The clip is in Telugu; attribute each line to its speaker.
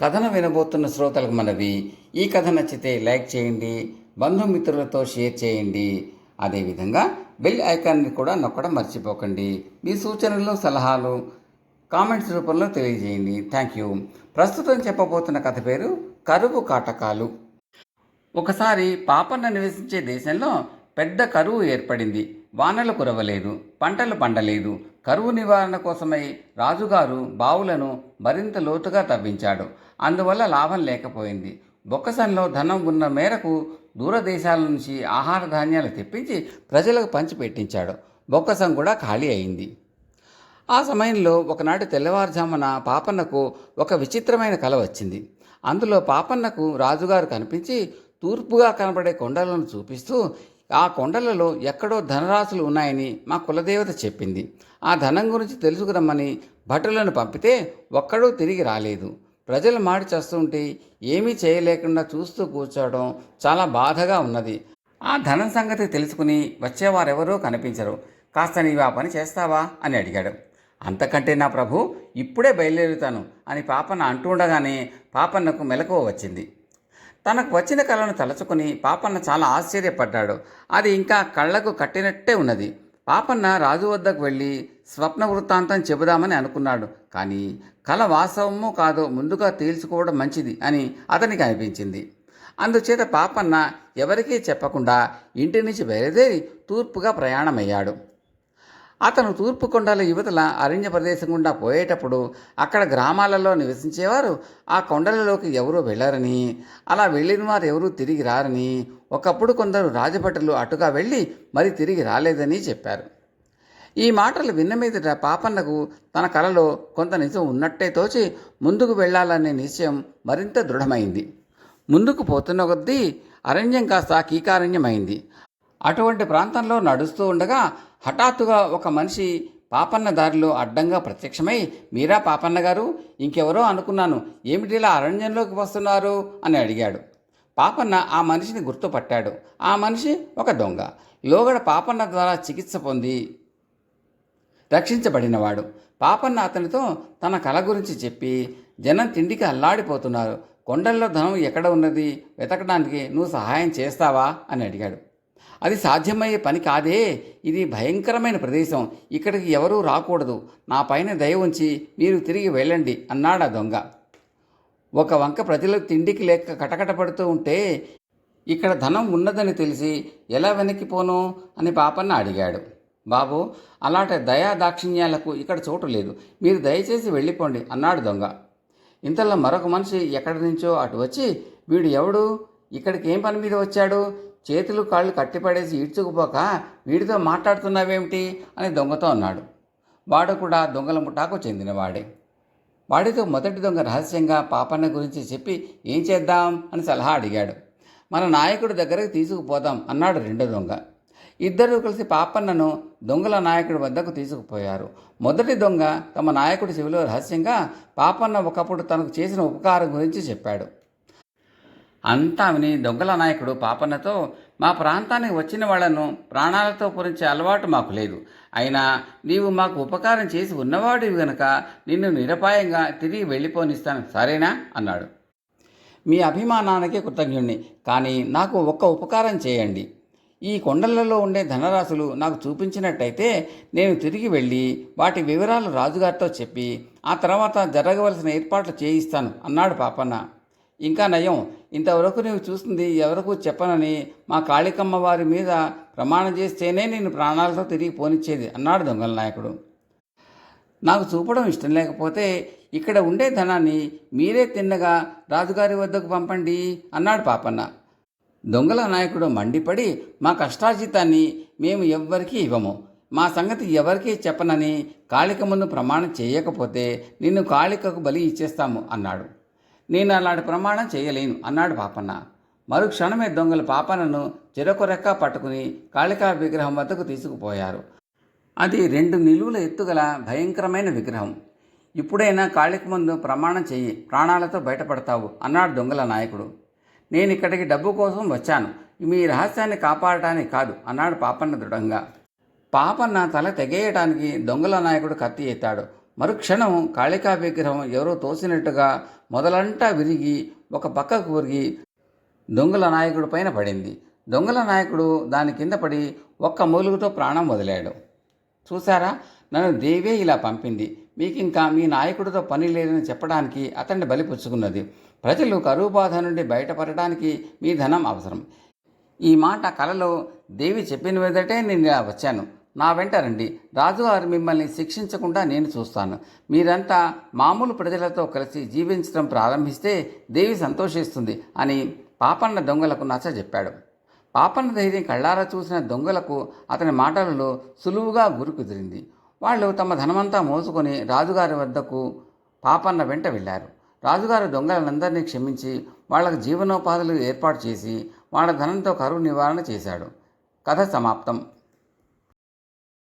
Speaker 1: కథను వినబోతున్న శ్రోతలకు మనవి ఈ కథ నచ్చితే లైక్ చేయండి బంధుమిత్రులతో షేర్ చేయండి. అదేవిధంగా బెల్ ఐకాన్ని కూడా నొక్కడం మర్చిపోకండి. మీ సూచనలు సలహాలు కామెంట్స్ రూపంలో తెలియజేయండి. Thank you. ప్రస్తుతం చెప్పబోతున్న కథ పేరు కరువు కాటకాలు. ఒకసారి పాపన్న నివసించే దేశంలో పెద్ద కరువు ఏర్పడింది. వానలు కురవలేదు పంటలు పండలేదు. కరువు నివారణ కోసమై రాజుగారు బావులను మరింత లోతుగా తవ్వించాడు. అందువల్ల లాభం లేకపోయింది. బొక్కసంలో ధనం ఉన్న మేరకు దూరదేశాల నుంచి ఆహార ధాన్యాలు తెప్పించి ప్రజలకు పంచిపెట్టించాడు బొక్కసం కూడా ఖాళీ అయింది. ఆ సమయంలో ఒకనాటి తెల్లవారుజామున పాపన్నకు ఒక విచిత్రమైన కల వచ్చింది. అందులో పాపన్నకు రాజుగారు కనిపించి తూర్పుగా కనబడే కొండలను చూపిస్తూ ఆ కొండలలో ఎక్కడో ధనరాశులు ఉన్నాయని మా కులదేవత చెప్పింది. ఆ ధనం గురించి తెలుసుకురమ్మని భటులను పంపితే ఒక్కడూ తిరిగి రాలేదు. ప్రజలు మాడి చేస్తుంటే ఏమీ చేయలేకుండా చూస్తూ కూర్చోవడం చాలా బాధగా ఉన్నది. ఆ ధనం సంగతి తెలుసుకుని వచ్చేవారెవరూ కనిపించరు. కాస్త నీవు ఆ పని చేస్తావా? అని అడిగాడు. అంతకంటే నా ప్రభు ఇప్పుడే బయలుదేరుతాను అని పాపన్న అంటుండగానే పాపన్నకు మెలకువ వచ్చింది. తనకు వచ్చిన కళను తలుచుకుని పాపన్న చాలా ఆశ్చర్యపడ్డాడు. అది ఇంకా కళ్ళకు కట్టినట్టే ఉన్నది. పాపన్న రాజు వద్దకు వెళ్ళి స్వప్న వృత్తాంతం చెబుదామని అనుకున్నాడు. కానీ కల వాస్తవమో కాదో ముందుగా తేల్చుకోవడం మంచిది అని అతనికి అనిపించింది. అందుచేత పాపన్న ఎవరికీ చెప్పకుండా ఇంటి నుంచి బయలుదేరి తూర్పుగా ప్రయాణమయ్యాడు. అతను తూర్పు కొండల యువతల అరణ్య ప్రదేశం గుండా పోయేటప్పుడు అక్కడ గ్రామాలలో నివసించేవారు ఆ కొండలలోకి ఎవరూ వెళ్ళరని అలా వెళ్ళిన వారు ఎవరూ తిరిగి రారని ఒకప్పుడు కొందరు రాజభటులు అటుగా వెళ్ళి మరి తిరిగి రాలేదని చెప్పారు. ఈ మాటలు విన్న మీదట పాపన్నకు తన కలలో కొంత నిజం ఉన్నట్టే తోచి ముందుకు వెళ్ళాలనే నిశ్చయం మరింత దృఢమైంది. ముందుకు పోతున్న కొద్దీ అరణ్యం కాస్త కీకారణ్యమైంది. అటువంటి ప్రాంతంలో నడుస్తూ ఉండగా హఠాత్తుగా ఒక మనిషి పాపన్న దారిలో అడ్డంగా ప్రత్యక్షమై మీరా పాపన్న గారు? ఇంకెవరో అనుకున్నాను. ఏమిటిలా అరణ్యంలోకి వస్తున్నారు? అని అడిగాడు. పాపన్న ఆ మనిషిని గుర్తుపట్టాడు. ఆ మనిషి ఒక దొంగ. లోగడ పాపన్న ద్వారా చికిత్స పొంది రక్షించబడినవాడు. పాపన్న అతనితో తన కళ గురించి చెప్పి జనం తిండికి అల్లాడిపోతున్నారు. కొండల్లో ధనం ఎక్కడ ఉన్నది? వెతకడానికి నువ్వు సహాయం చేస్తావా? అని అడిగాడు. అది సాధ్యమయ్యే పని కాదే. ఇది భయంకరమైన ప్రదేశం. ఇక్కడికి ఎవరూ రాకూడదు. నా పైన దయ ఉంచి మీరు తిరిగి వెళ్ళండి అన్నాడు ఆ దొంగ. ఒక వంక ప్రజలు తిండికి లేక కటకట పడుతూ ఉంటే ఇక్కడ ధనం ఉన్నదని తెలిసి ఎలా వెనక్కిపోను అని పాపన్న అడిగాడు. బాబు అలాంటి దయా దాక్షిణ్యాలకు ఇక్కడ చోటు లేదు. మీరు దయచేసి వెళ్ళిపోండి అన్నాడు దొంగ. ఇంతలో మరొక మనిషి ఎక్కడి నుంచో అటు వచ్చి వీడు ఎవడు? ఇక్కడికి ఏం పని మీద వచ్చాడు? చేతులు కాళ్ళు కట్టిపడేసి ఈడ్చుకుపోక వీడితో మాట్లాడుతున్నావేమిటి అని దొంగతో అన్నాడు. వాడు కూడా దొంగల ముఠాకు చెందినవాడే. వాడితో మొదటి దొంగ రహస్యంగా పాపన్న గురించి చెప్పి ఏం చేద్దాం అని సలహా అడిగాడు. మన నాయకుడి దగ్గరకు తీసుకుపోదాం అన్నాడు రెండో దొంగ. ఇద్దరూ కలిసి పాపన్నను దొంగల నాయకుడి వద్దకు తీసుకుపోయారు. మొదటి దొంగ తమ నాయకుడి చెవిలో రహస్యంగా పాపన్న ఒకప్పుడు తనకు చేసిన ఉపకారం గురించి చెప్పాడు. అంతా విని దొంగల నాయకుడు పాపన్నతో మా ప్రాంతానికి వచ్చిన వాళ్ళను ప్రాణాలతో పురించే అలవాటు మాకు లేదు. అయినా నీవు మాకు ఉపకారం చేసి ఉన్నవాడివి గనక నిన్ను నిరపాయంగా తిరిగి వెళ్ళిపోనిస్తాను సరేనా అన్నాడు. మీ అభిమానానికి కృతజ్ఞుణ్ణి కానీ నాకు ఒక్క ఉపకారం చేయండి. ఈ కొండలలో ఉండే ధనరాశులు నాకు చూపించినట్టయితే నేను తిరిగి వెళ్ళి వాటి వివరాలు రాజుగారితో చెప్పి ఆ తర్వాత జరగవలసిన ఏర్పాట్లు చేయిస్తాను అన్నాడు పాపన్న. ఇంకా నయం. ఇంతవరకు నీవు చూస్తుంది ఎవరకు చెప్పనని మా కాళికమ్మ వారి మీద ప్రమాణం చేస్తేనే నేను ప్రాణాలతో తిరిగి పోనిచ్చేది అన్నాడు దొంగల నాయకుడు. నాకు చూపడం ఇష్టం లేకపోతే ఇక్కడ ఉండే ధనాన్ని మీరే తిన్నగా రాజుగారి వద్దకు పంపండి అన్నాడు పాపన్న. దొంగల నాయకుడు మండిపడి మా కష్టాజితాన్ని మేము ఎవ్వరికీ ఇవ్వము. మా సంగతి ఎవరికీ చెప్పనని కాళిక ముందు ప్రమాణం చేయకపోతే నిన్ను కాళికకు బలి ఇచ్చేస్తాము అన్నాడు. నేను అలాంటి ప్రమాణం చేయలేను అన్నాడు పాపన్న. మరుక్షణమే దొంగలు పాపన్నను చెరొక పట్టుకుని కాళికా విగ్రహం వద్దకు తీసుకుపోయారు. అది రెండు నిలువుల ఎత్తుగల భయంకరమైన విగ్రహం. ఇప్పుడైనా కాళిక ముందు ప్రమాణం చెయ్యి ప్రాణాలతో బయటపడతావు అన్నాడు దొంగల నాయకుడు. నేను ఇక్కడికి డబ్బు కోసం వచ్చాను మీ రహస్యాన్ని కాపాడటానికి కాదు అన్నాడు పాపన్న దృఢంగా. పాపన్న తల తెగేయటానికి దొంగల నాయకుడు కత్తి ఎత్తాడు. మరుక్షణం కాళికా విగ్రహం ఎవరో తోసినట్టుగా మొదలంటా విరిగి ఒక పక్కకు ఒరిగి దొంగల నాయకుడు పైన పడింది. దొంగల నాయకుడు దాని కింద పడి ఒక్క మూలుగుతో ప్రాణం వదిలాడు. చూసారా నన్ను దేవే ఇలా పంపింది. మీకు ఇంకా మీ నాయకుడితో పని లేదని చెప్పడానికి అతన్ని బలిపుచ్చుకున్నది ప్రజలు కరువు బాధ నుండి బయటపడడానికి మీ ధనం అవసరం. ఈ మాట కలలో దేవి చెప్పిన మీదటే నేను ఇలా వచ్చాను. నా వెంట రండి. రాజుగారు మిమ్మల్ని శిక్షించకుండా నేను చూస్తాను. మీరంతా మామూలు ప్రజలతో కలిసి జీవించడం ప్రారంభిస్తే దేవి సంతోషిస్తుంది అని పాపన్న దొంగలకు నచ్చ చెప్పాడు. పాపన్న ధైర్యం కళ్ళారా చూసిన దొంగలకు అతని మాటలలో సులువుగా గురి కుదిరింది. వాళ్ళు తమ ధనమంతా మోసుకొని రాజుగారి వద్దకు పాపన్న వెంట వెళ్ళారు. రాజుగారు దొంగలందరినీ క్షమించి వాళ్ళకు జీవనోపాధులు ఏర్పాటు చేసి వాళ్ళ ధనంతో కరువు నివారణ చేశాడు. కథ సమాప్తం.